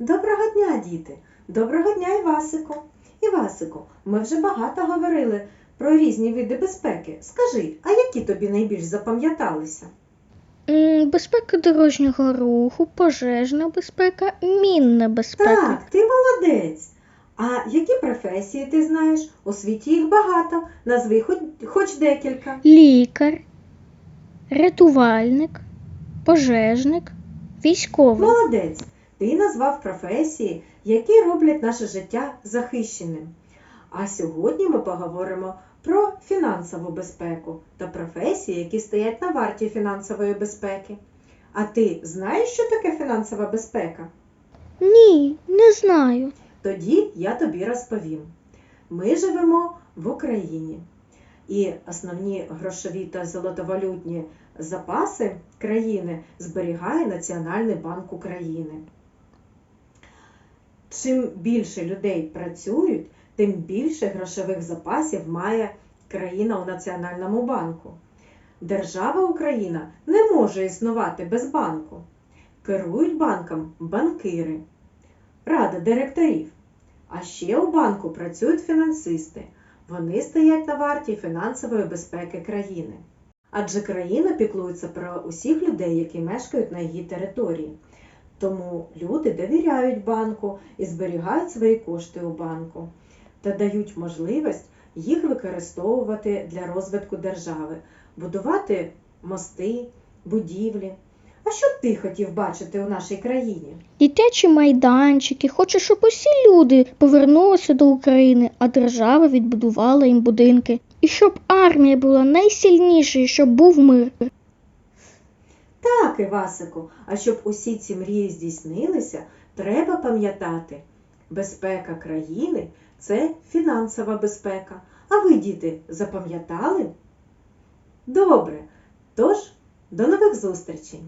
Доброго дня, діти! Доброго дня, Івасику! Івасику, ми вже багато говорили про різні види безпеки. Скажи, а які тобі найбільш запам'яталися? Безпека дорожнього руху, пожежна безпека, мінна безпека. Так, ти молодець. А які професії ти знаєш? У світі їх багато. Назви хоч, хоч декілька. Лікар, рятувальник, пожежник, військовий. Молодець. Ти назвав професії, які роблять наше життя захищеним. А сьогодні ми поговоримо про фінансову безпеку та професії, які стоять на варті фінансової безпеки. А ти знаєш, що таке фінансова безпека? Ні, не знаю. Тоді я тобі розповім. Ми живемо в Україні, і основні грошові та золотовалютні запаси країни зберігає Національний банк України. Чим більше людей працюють, тим більше грошових запасів має країна у Національному банку. Держава Україна не може існувати без банку. Керують банком банкири, рада директорів. А ще у банку працюють фінансисти. Вони стоять на варті фінансової безпеки країни. Адже країна піклується про усіх людей, які мешкають на її території. Тому люди довіряють банку і зберігають свої кошти у банку та дають можливість їх використовувати для розвитку держави, будувати мости, будівлі. А що ти хотів бачити у нашій країні? Дитячі майданчики. Хочу, щоб усі люди повернулися до України, а держава відбудувала їм будинки. І щоб армія була найсильнішою, щоб був мир. Так, Івасику, а щоб усі ці мрії здійснилися, треба пам'ятати, безпека країни це фінансова безпека. А ви, діти, запам'ятали? Добре. Тож, до нових зустрічей!